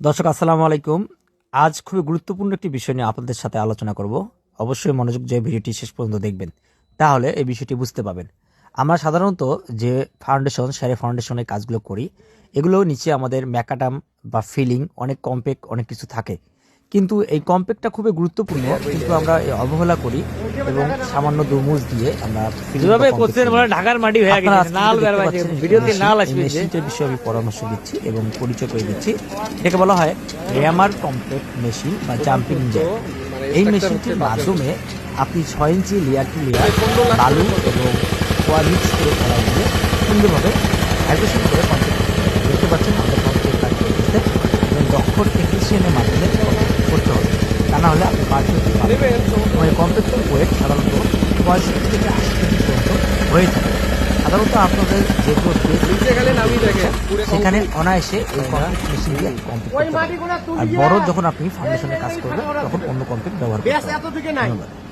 দর্শক, আসসালামু আলাইকুম। আজ খুবই গুরুত্বপূর্ণ একটি বিষয় নিয়ে আপনাদের সাথে আলোচনা করব। অবশ্যই মনোযোগ যে ভিডিওটি শেষ পর্যন্ত দেখবেন, তাহলে এই বিষয়টি বুঝতে পাবেন আমরা সাধারণত যে ফাউন্ডেশন সেরে ফাউন্ডেশনের কাজগুলো করি, এগুলো নিচে আমাদের ম্যাকাটাম বা ফিলিং অনেক কম্পেক্ট অনেক কিছু থাকে। কিন্তু এই কম্পেক্টটা খুবই গুরুত্বপূর্ণ কিন্তু আমরা অবহেলা করি এবং সামান্য দুমুজ দিয়ে আমরা যেভাবে compact করছেন করি। ঢাকার মাটি হয়ে গেছে নাল বের হয়েছে ভিডিওতে নাল আসবে যে মেশিনটার বিষয়ে আমি পরামর্শ দিচ্ছি এবং পরিচয় করে দিচ্ছি। এটাকে বলা হয় র্যামার কম্প্যাক্ট মেশিন বা জাম্পিং জ্যাক এই মেশিনটির মাধ্যমে আপনি ছয় ইঞ্চি লেয়ার টু লেয়ার বালু এবং খোয়া মিক্স করে ফেলা দিয়ে সুন্দরভাবে ভাইব্রেশন করে কমপ্লিট দেখতে পাচ্ছেন আমাদের কমপ্লিট কাজ করতেছে এবং দক্ষ টেকনিশিয়ানের মাধ্যমে করতে এই কমপ্লেক্স ওয়েট সাধারণত পঁয়ষট্টি থেকে আশি কেজি পর্যন্ত হয়ে থাকে। সাধারণত আপনাদের যে সেখানে অনায়াসে এই কমপ্লিট মেশিন দিয়ে কমপ্লিট করতে আর বড় যখন আপনি ফাউন্ডেশনের কাজ করবেন তখন অন্য কমপ্লিট ব্যবহার করবেন ধন্যবাদ।